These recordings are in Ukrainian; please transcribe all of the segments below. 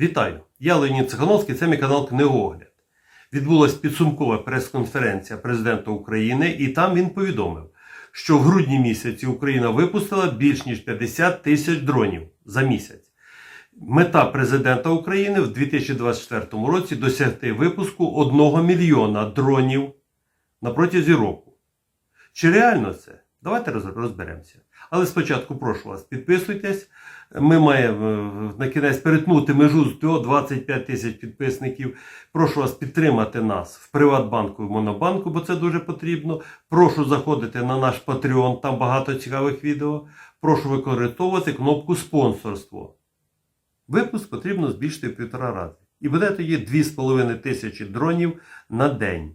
Вітаю! Я Леонід Цихановський, це мій канал Книгоогляд. Відбулася підсумкова прес-конференція президента України, і там він повідомив, що в грудні місяці Україна випустила більш ніж 50 тисяч дронів за місяць. Мета президента України в 2024 році досягти випуску 1 мільйона дронів на протязі року. Чи реально це? Давайте розберемося. Але спочатку прошу вас, підписуйтесь. Ми маємо е, на кінець перетнути межу до 25 тисяч підписників. Прошу вас підтримати нас в Приватбанку і Монобанку, бо це дуже потрібно. Прошу заходити на наш Patreon, там багато цікавих відео. Прошу використовувати кнопку спонсорство. Випуск потрібно збільшити в півтора рази. І буде тоді 2,5 тисячі дронів на день.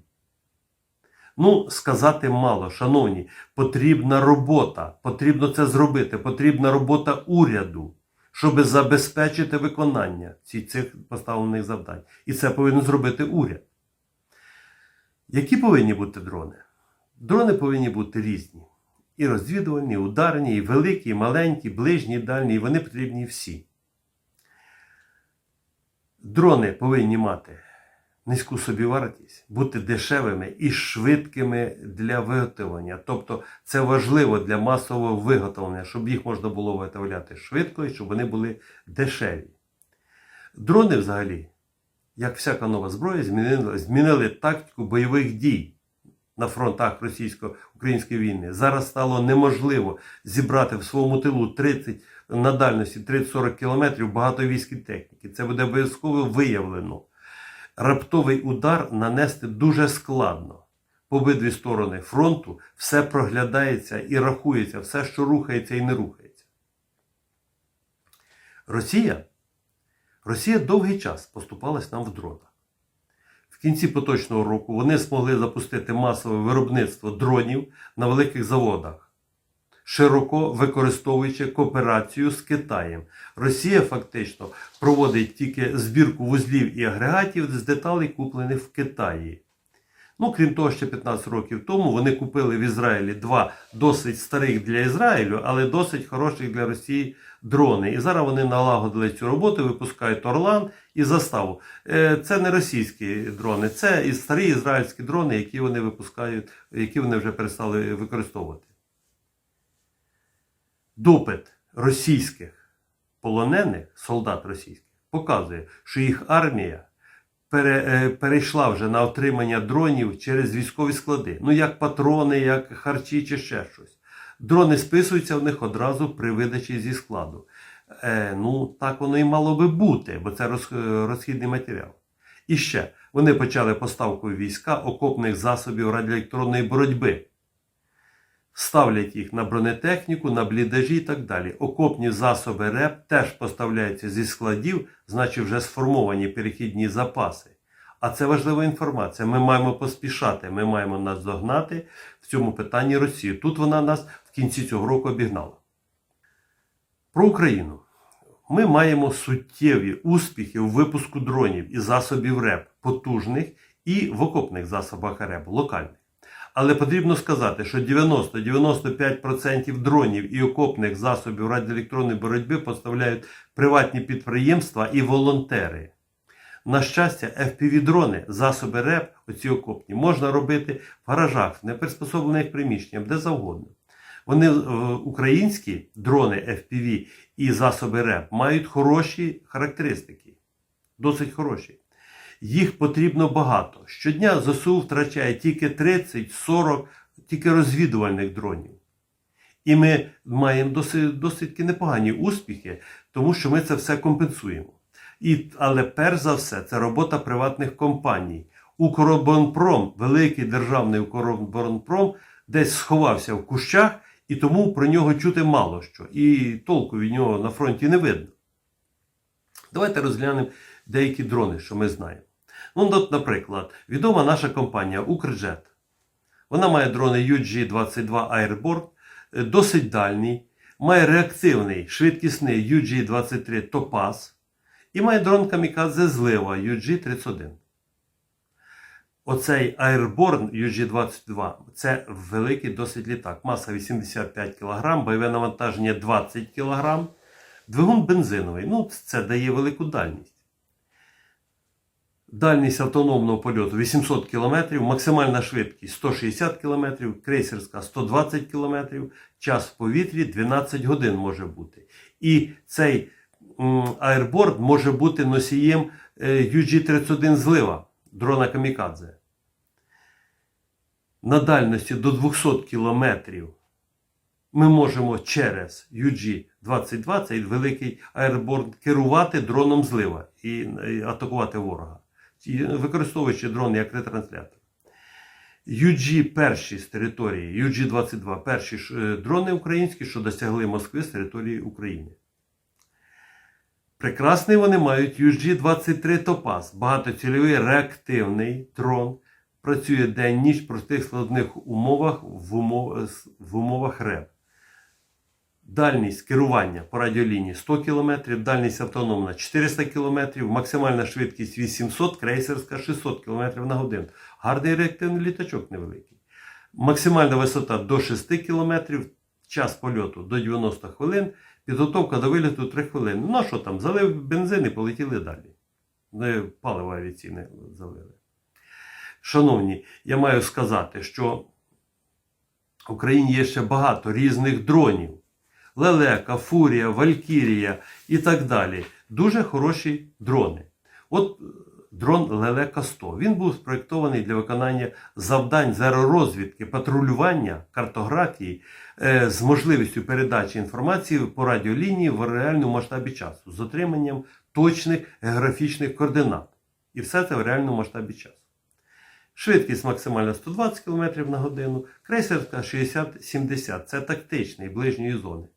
Ну, сказати мало, шановні, потрібна робота. Потрібно це зробити. Потрібна робота уряду, щоб забезпечити виконання цих поставлених завдань. І це повинен зробити уряд. Які повинні бути дрони? Дрони повинні бути різні. І розвідувальні, і ударні, і великі, і маленькі, ближні, і дальні, і вони потрібні всі. Дрони повинні мати низьку собівартість, бути дешевими і швидкими для виготовлення. Тобто це важливо для масового виготовлення, щоб їх можна було виготовляти швидко і щоб вони були дешеві. Дрони взагалі, як всяка нова зброя, змінили, змінили тактику бойових дій на фронтах російсько-української війни. Зараз стало неможливо зібрати в своєму тилу 30 на дальності 30-40 кілометрів багато військ і техніки. Це буде обов'язково виявлено раптовий удар нанести дуже складно. По обидві сторони фронту все проглядається і рахується, все, що рухається і не рухається. Росія, Росія довгий час поступалась нам в дронах. В кінці поточного року вони змогли запустити масове виробництво дронів на великих заводах, широко використовуючи кооперацію з Китаєм. Росія фактично проводить тільки збірку вузлів і агрегатів з деталей, куплених в Китаї. Ну, крім того, ще 15 років тому вони купили в Ізраїлі два досить старих для Ізраїлю, але досить хороших для Росії дрони. І зараз вони налагодили цю роботу, випускають Орлан і заставу. Е, Це не російські дрони, це і старі ізраїльські дрони, які вони випускають, які вони вже перестали використовувати. Допит російських полонених, солдат російських, показує, що їх армія е, перейшла вже на отримання дронів через військові склади. Ну, як патрони, як харчі чи ще щось. Дрони списуються в них одразу при видачі зі складу. Е, ну, так воно і мало би бути, бо це е, розхідний матеріал. І ще вони почали поставку війська окопних засобів радіоелектронної боротьби. Ставлять їх на бронетехніку, на бліндажі і так далі. Окопні засоби РЕП теж поставляються зі складів, значить вже сформовані перехідні запаси. А це важлива інформація. Ми маємо поспішати, ми маємо наздогнати в цьому питанні Росію. Тут вона нас в кінці цього року обігнала. Про Україну. Ми маємо суттєві успіхи у випуску дронів і засобів РЕП потужних і в окопних засобах РЕП локальних. Але потрібно сказати, що 90-95% дронів і окопних засобів радіоелектронної боротьби поставляють приватні підприємства і волонтери. На щастя, FPV-дрони, засоби РЕП, оці окопні, можна робити в гаражах, в неприспособлених приміщеннях, де завгодно. Вони е, українські дрони FPV і засоби РЕП мають хороші характеристики, досить хороші. Їх потрібно багато. Щодня ЗСУ втрачає тільки 30-40 тільки розвідувальних дронів. І ми маємо досить, досить непогані успіхи, тому що ми це все компенсуємо. І, але перш за все, це робота приватних компаній. Укроборонпром, великий державний Укроборонпром, десь сховався в кущах, і тому про нього чути мало що. І толку від нього на фронті не видно. Давайте розглянемо деякі дрони, що ми знаємо. Ну, от, наприклад, відома наша компанія Укрджет. Вона має дрони UG-22 Airborne, е, досить дальній, має реактивний швидкісний UG-23 Topaz і має дрон Камікадзе злива UG-31. Оцей Airborne UG-22 це великий досить літак. Маса 85 кг, бойове навантаження 20 кг, двигун бензиновий. Ну, це дає велику дальність. Дальність автономного польоту 800 км, максимальна швидкість 160 км, крейсерська 120 км, час в повітрі 12 годин може бути. І цей аерборд може бути носієм е, UG-31 злива дрона Камікадзе. На дальності до 200 км ми можемо через UG-22, цей великий аерборд, керувати дроном злива і е, атакувати ворога, використовуючи дрон як ретранслятор. UG перші з території, UG-22 перші е, дрони українські, що досягли Москви з території України. Прекрасний вони мають UG-23 Топаз, багатоцільовий реактивний дрон. Працює день-ніч в простих складних умовах в, в умовах РЕП. Дальність керування по радіолінії 100 км, дальність автономна 400 км, максимальна швидкість 800, крейсерська 600 км на годину. Гарний реактивний літачок невеликий. Максимальна висота до 6 км, час польоту до 90 хвилин, підготовка до виліту 3 хвилини. Ну що там, залив бензин і полетіли далі. Ну, Паливо авіаційне залили. Шановні, я маю сказати, що в Україні є ще багато різних дронів. Лелека, Фурія, Валькірія і так далі. Дуже хороші дрони. От е, дрон Лелека 100. Він був спроєктований для виконання завдань з аеророзвідки, патрулювання, картографії е, з можливістю передачі інформації по радіолінії в реальному масштабі часу з отриманням точних географічних координат. І все це в реальному масштабі часу. Швидкість максимальна 120 км на годину, крейсерська 60-70 це тактичний ближньої зони.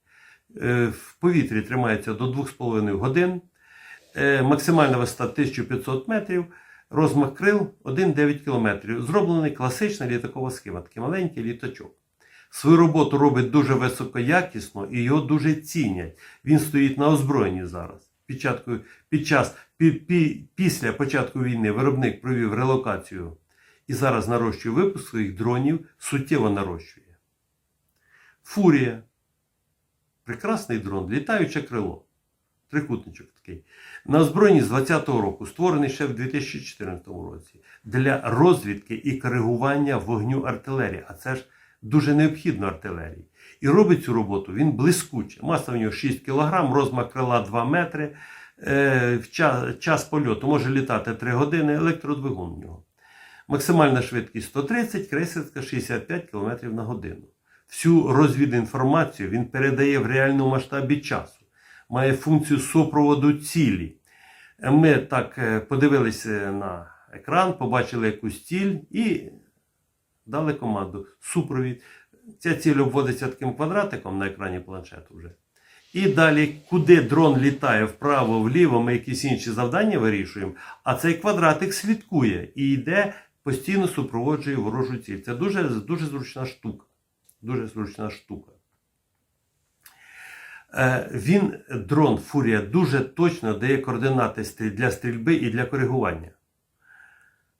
Е, В повітрі тримається до 2,5 годин, Е, максимальна висота 1500 метрів, розмах крил 1,9 км. Зроблений класична літакова схема, такий маленький літачок. Свою роботу робить дуже високоякісно і його дуже цінять. Він стоїть на озброєнні зараз. Під, чатку- під час, пі, пі, після початку війни виробник провів релокацію і зараз нарощує випуск своїх дронів, суттєво нарощує. Фурія. Прекрасний дрон, літаюче крило. Трикутничок такий. На озброєнні з 20-го року, створений ще в 2014 році, для розвідки і коригування вогню артилерії. А це ж дуже необхідно артилерії. І робить цю роботу він блискуче. Маса в нього 6 кг, розмах крила 2 метри. Е, в час, час польоту може літати 3 години, електродвигун в нього. Максимальна швидкість 130, крейсерська 65 км на годину. Всю розвідінформацію він передає в реальному масштабі часу. Має функцію супроводу цілі. Е, Ми так е, подивилися на екран, побачили якусь ціль і дали команду супровід. Ця ціль обводиться таким квадратиком на екрані планшету вже. І далі, куди дрон літає вправо, вліво, ми якісь інші завдання вирішуємо, а цей квадратик слідкує і йде, постійно супроводжує ворожу ціль. Це дуже, дуже зручна штука. Дуже зручна штука. Е, Він, дрон Фурія, дуже точно дає координати для стрільби і для коригування.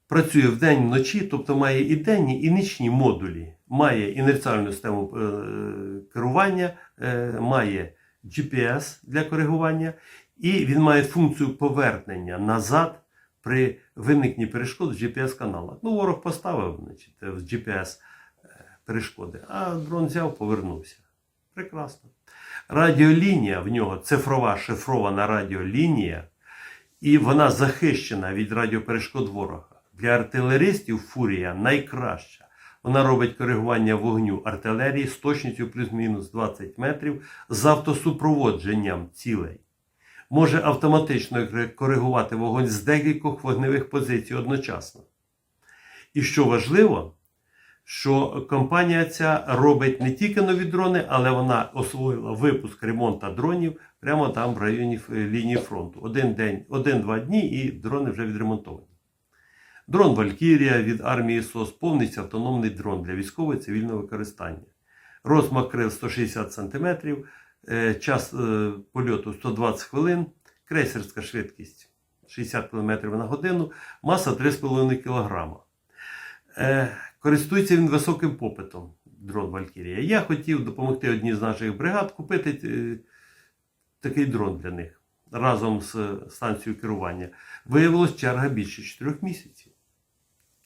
Працює вдень вночі, тобто має і денні, і нічні модулі. Має інерціальну систему е, керування, е, має GPS для коригування, і він має функцію повернення назад при виникненні перешкод в GPS-каналах. Ну, ворог поставив значить, в GPS е, перешкоди, а дрон взяв, повернувся. Прекрасно. Радіолінія в нього цифрова шифрована радіолінія, і вона захищена від радіоперешкод ворога. Для артилеристів фурія найкраща. Вона робить коригування вогню артилерії з точністю плюс-мінус 20 метрів з автосупроводженням цілей. Може автоматично коригувати вогонь з декількох вогневих позицій одночасно. І що важливо, що компанія ця робить не тільки нові дрони, але вона освоїла випуск ремонту дронів прямо там в районі е, лінії фронту. Один день, один-два дні, і дрони вже відремонтовані. Дрон Валькірія від армії СОС повністю автономний дрон для військового і цивільного використання. Розмах крил 160 см, е, час е, польоту 120 хвилин, крейсерська швидкість 60 км на годину, маса 3,5 кг. Користується він високим попитом, дрон Валькірія. Я хотів допомогти одній з наших бригад купити е, такий дрон для них. разом з станцією керування, виявилось черга більше 4 місяців.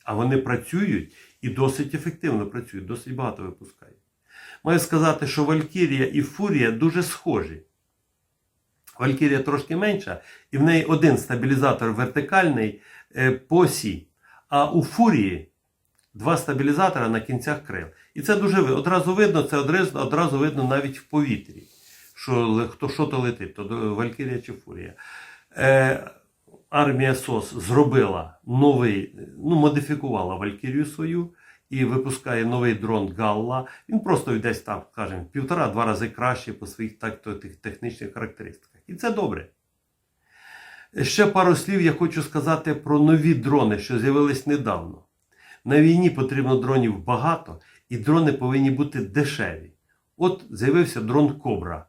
А вони працюють і досить ефективно працюють, досить багато випускають. Маю сказати, що Валькірія і Фурія дуже схожі. Валькірія трошки менша, і в неї один стабілізатор вертикальний е, по осі. А у Фурії два стабілізатора на кінцях крил. І це дуже одразу видно, це одразу, видно навіть в повітрі. Що, хто що то летить, то Валькірія чи Фурія. Е, армія СОС зробила новий, ну, модифікувала Валькірію свою і випускає новий дрон Галла. Він просто десь там, скажімо, півтора-два рази краще по своїх так, то, тих технічних характеристиках. І це добре. Ще пару слів я хочу сказати про нові дрони, що з'явились недавно. На війні потрібно дронів багато, і дрони повинні бути дешеві. От з'явився дрон Кобра.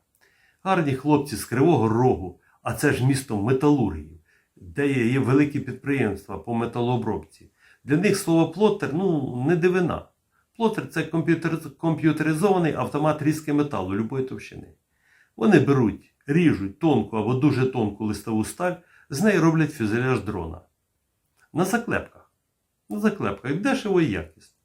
Гарні хлопці з Кривого Рогу, а це ж місто металургів, де є, великі підприємства по металообробці. Для них слово плотер ну, не дивина. Плотер це комп'ютер, комп'ютеризований автомат різки металу любої товщини. Вони беруть, ріжуть тонку або дуже тонку листову сталь, з неї роблять фюзеляж дрона. На заклепках. На заклепках дешево і якісно.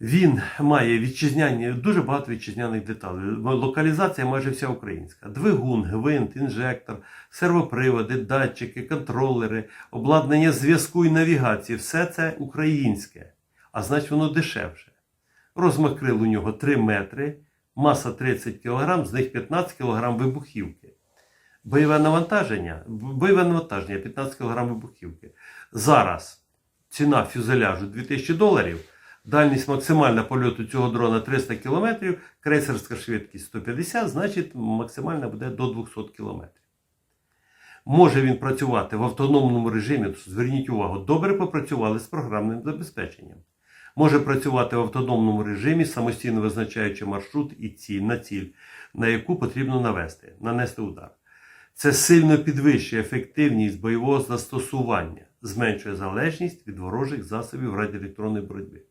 Він має вітчизняні, дуже багато вітчизняних деталей. Локалізація майже вся українська. Двигун, гвинт, інжектор, сервоприводи, датчики, контролери, обладнання зв'язку і навігації все це українське, а значить воно дешевше. Розмах крил у нього 3 метри, маса 30 кг, з них 15 кг вибухівки. Бойове навантаження, бойове навантаження 15 кг вибухівки. Зараз ціна фюзеляжу 2000 доларів. Дальність максимальна польоту цього дрона 300 км, крейсерська швидкість 150, значить максимальна буде до 200 км. Може він працювати в автономному режимі, зверніть увагу, добре попрацювали з програмним забезпеченням. Може працювати в автономному режимі, самостійно визначаючи маршрут і ціль на ціль, на яку потрібно навести, нанести удар. Це сильно підвищує ефективність бойового застосування, зменшує залежність від ворожих засобів радіоелектронної боротьби.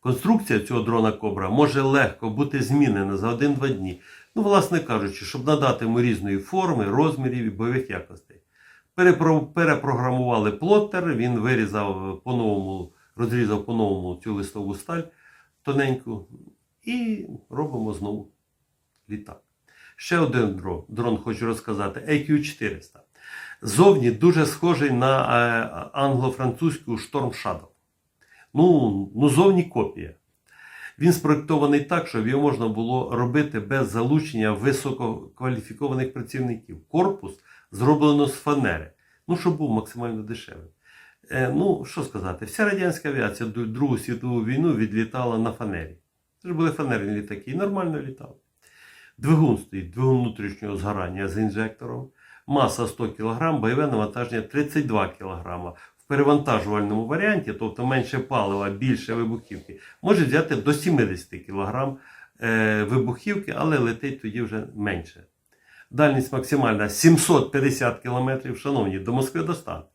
Конструкція цього дрона Кобра може легко бути змінена за 1-2 дні. Ну, власне кажучи, щоб надати йому різної форми, розмірів і бойових якостей. Перепро- Перепрограмували плоттер, він вирізав по-новому, розрізав по-новому цю листову сталь тоненьку, і робимо знову літак. Ще один дрон, дрон хочу розказати, AQ400. Зовні дуже схожий на е, англо-французьку Storm Shadow. Ну, ну, зовні копія. Він спроєктований так, щоб його можна було робити без залучення висококваліфікованих працівників. Корпус зроблено з фанери, ну, щоб був максимально дешевий. Е, ну, що сказати, вся радянська авіація Другу світову війну відлітала на фанері. Це ж були фанерні літаки і нормально літали. Двигун стоїть, двигун внутрішнього згорання з інжектором. Маса 100 кг, бойове навантаження 32 кг. В перевантажувальному варіанті, тобто менше палива, більше вибухівки, може взяти до 70 кг е, вибухівки, але летить тоді вже менше. Дальність максимальна 750 км, шановні, до Москви достатньо.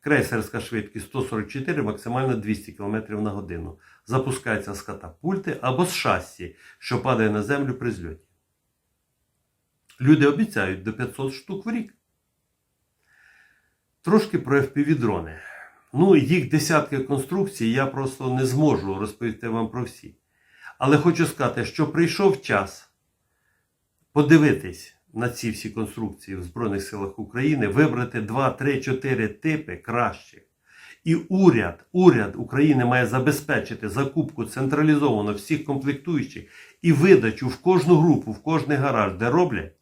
Крейсерська швидкість 144, максимально 200 км на годину. Запускається з катапульти або з шасі, що падає на землю при зльоті. Люди обіцяють до 500 штук в рік. Трошки про FPV-дрони. Ну, їх десятки конструкцій, я просто не зможу розповісти вам про всі. Але хочу сказати, що прийшов час подивитись на ці всі конструкції в Збройних силах України, вибрати 2, 3, 4 типи кращих. І уряд, уряд України має забезпечити закупку централізовано всіх комплектуючих і видачу в кожну групу, в кожний гараж, де роблять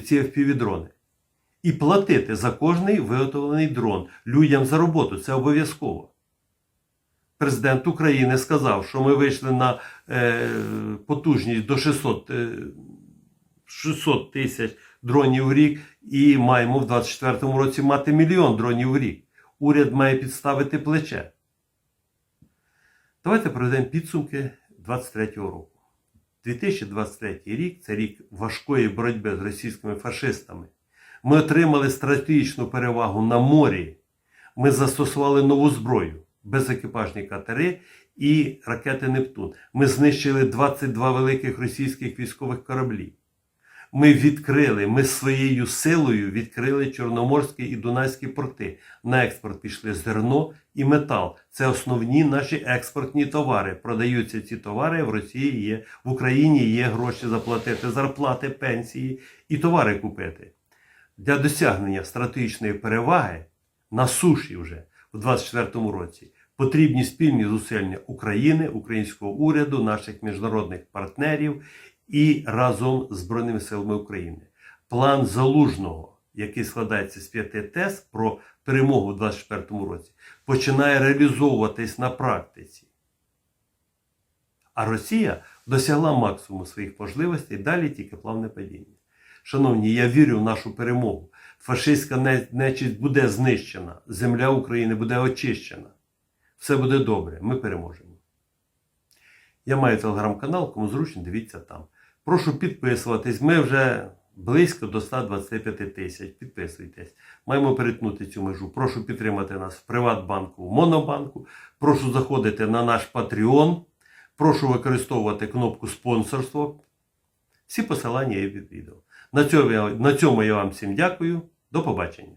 ці FPV-дрони. І платити за кожний виготовлений дрон людям за роботу. Це обов'язково. Президент України сказав, що ми вийшли на е, потужність до 600, е, 600 тисяч дронів в рік і маємо в 2024 році мати мільйон дронів в рік. Уряд має підставити плече. Давайте проведемо підсумки 2023 року. 2023 рік це рік важкої боротьби з російськими фашистами. Ми отримали стратегічну перевагу на морі. Ми застосували нову зброю, безекіпажні катери і ракети Нептун. Ми знищили 22 великих російських військових кораблі. Ми відкрили, ми своєю силою відкрили Чорноморські і Дунайські порти. На експорт пішли зерно і метал. Це основні наші експортні товари. Продаються ці товари в Росії є, в Україні є гроші заплатити, зарплати, пенсії і товари купити. Для досягнення стратегічної переваги на суші вже у 2024 році потрібні спільні зусилля України, українського уряду, наших міжнародних партнерів і разом з Збройними силами України. План залужного, який складається з п'яти тез про перемогу у 2024 році, починає реалізовуватись на практиці. А Росія досягла максимуму своїх можливостей, далі тільки плавне падіння. Шановні, я вірю в нашу перемогу. Фашистська не- нечисть буде знищена, земля України буде очищена. Все буде добре, ми переможемо. Я маю телеграм-канал, кому зручно, дивіться там. Прошу підписуватись. Ми вже близько до 125 тисяч. Підписуйтесь. Маємо перетнути цю межу. Прошу підтримати нас в Приватбанку, в Монобанку. Прошу заходити на наш Patreon. Прошу використовувати кнопку спонсорство. Всі посилання є під відео. На цьому, я, вам всім дякую. До побачення.